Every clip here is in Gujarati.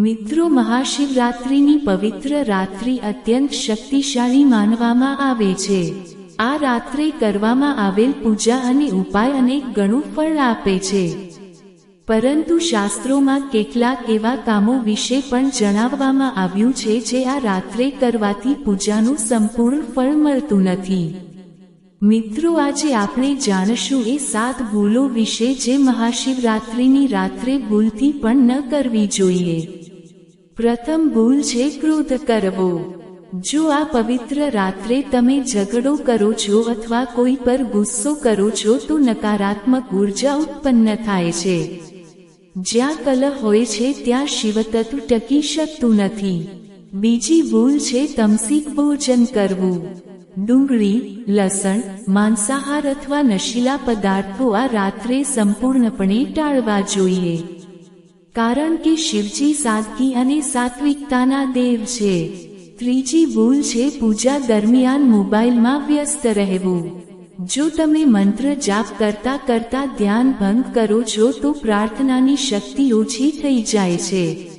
મિત્રો, મહાશિવરાત્રિની પવિત્ર રાત્રિ અત્યંત શક્તિશાળી માનવામાં આવે છે. આ રાત્રે કરવામાં આવેલ પૂજા અને ઉપાય અનેક ગણું ફળ આપે છે. પરંતુ શાસ્ત્રોમાં કેટલાક એવા કામો વિશે પણ જણાવવામાં આવ્યું છે જે આ રાત્રે કરવાથી પૂજાનું સંપૂર્ણ ફળ મળતું નથી. મિત્રો, આજે આપણે જાણશું એ સાત ભૂલો વિશે જે મહાશિવરાત્રિની રાત્રે ભૂલથી પણ ન કરવી જોઈએ. પ્રથમ ભૂલ છે ક્રોધ કરવો. જો આ પવિત્ર રાત્રે તમે ઝઘડો કરો છો અથવા કોઈ પર ગુસ્સો કરો છો તો નકારાત્મક ઊર્જા ઉત્પન્ન થાય છે. જ્યાં કલહ હોય છે ત્યાં શિવતત્વ ટકી શકતું નથી. બીજી ભૂલ છે તમસીક ભોજન કરવું. ડુંગળી, લસણ, માંસાહાર અથવા નશીલા પદાર્થો આ રાત્રે સંપૂર્ણપણે ટાળવા જોઈએ. કારણ કે શિવજી સાદગી અને સાત્વિકતાના દેવ છે. ત્રીજી ભૂલ છે પૂજા દરમિયાન મોબાઈલમાં વ્યસ્ત રહેવું. જો તમે મંત્ર જાપ કરતા કરતા ધ્યાન ભંગ કરો છો તો પ્રાર્થનાની શક્તિ ઓછી થઈ જાય છે.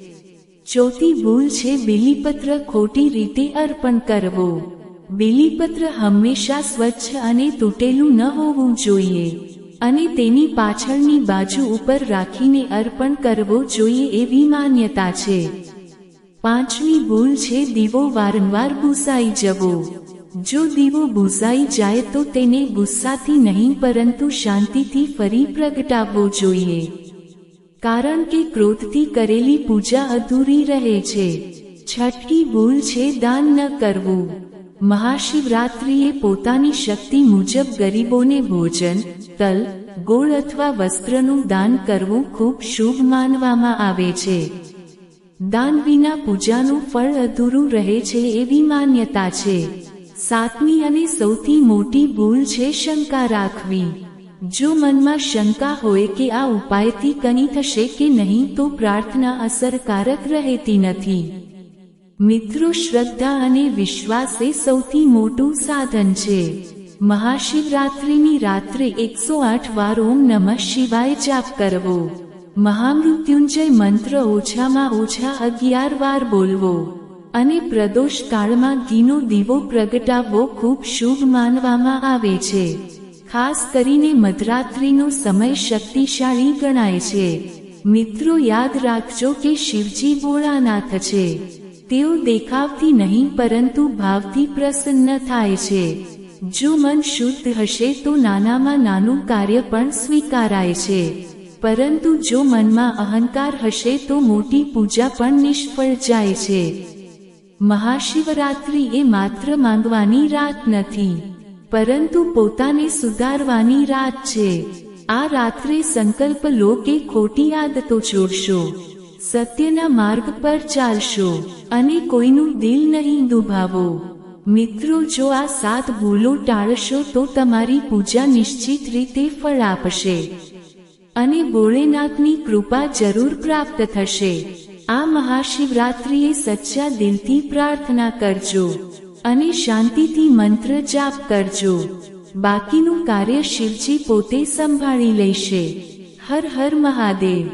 ચોથી ભૂલ છે બિલીપત્ર ખોટી રીતે અર્પણ કરવો. બિલીપત્ર હંમેશા સ્વચ્છ અને તૂટેલું ન હોવું જોઈએ. અને તેની પાછળની બાજુ ઉપર રાખીને અર્પણ કરવો જોઈએ એવી માન્યતા છે. પાંચમી ભૂલ છે, દીવો વારંવાર ભૂસાઈ જવો. જો દીવો ભૂસાઈ જાય તો તેને ગુસ્સાથી નહીં, પરંતુ શાંતિથી ફરી પ્રગટાવવો જોઈએ. કારણ કે ક્રોધથી કરેલી પૂજા અધૂરી રહે છે. છઠ્ઠી ભૂલ છે, દાન ન કરવું. મહાશિવરાત્રિએ પોતાની શક્તિ મુજબ ગરીબોને ભોજન તલ, ગોળ અથવા વસ્ત્રનું દાન કરવું ખૂબ શુભ માનવામાં આવે છે. દાન વિના પૂજાનું ફળ અધૂરું રહે છે એવી માન્યતા છે. સાતમી અને સૌથી મોટી ભૂલ છે શંકા રાખવી. જો મનમાં શંકા હોય કે આ ઉપાયથી કની થશે કે નહીં તો પ્રાર્થના અસરકારક રહેતી નથી. મિત્રો, શ્રદ્ધા અને વિશ્વાસ એ સૌથી મોટું સાધન છે. મહાશિવરાત્રિની રાત્રે એકસો આઠ વાર ઓમ નમઃ શિવાય જાપ કરવો. મહામૃત્યુંજય મંત્ર ઓછામાં ઓછા અગિયાર વાર બોલવો. અને પ્રદોષ કાળમાં ઘીનો દીવો પ્રગટાવવો ખૂબ શુભ માનવામાં આવે છે. ખાસ કરીને મધરાત્રિનો સમય શક્તિશાળી ગણાય છે. મિત્રો યાદ રાખજો કે શિવજી ભોળાનાથ છે. તેઓ દેખાવથી નહીં પરંતુ ભાવથી પ્રસન્ન થાય છે. જો મન શુદ્ધ હશે તો નાનામાં નાનું કાર્ય પણ સ્વીકારાય છે. પરંતુ જો મનમાં અહંકાર હશે તો મોટી પૂજા પણ નિષ્ફળ જાય છે. મહાશિવરાત્રિ એ માત્ર માંગવાની રાત નથી, પરંતુ પોતાને સુધારવાની રાત છે. આ રાત્રે સંકલ્પ લો કે ખોટી આદતો છોડશો, સત્યના માર્ગ પર ચાલશો અને કોઈનું દિલ નહીં દુભાવો. મિત્રો, જો આ સાત ભૂલો ટાળશો તો તમારી પૂજા નિશ્ચિત રીતે ફળ આપશે અને ભોળેનાથની કૃપા જરૂર પ્રાપ્ત થશે. આ મહાશિવરાત્રિએ સચ્ચા દિલથી પ્રાર્થના કરજો અને શાંતિથી મંત્ર જાપ કરજો. બાકીનું કાર્ય શિવજી પોતે સંભાળી લેશે. હર હર મહાદેવ.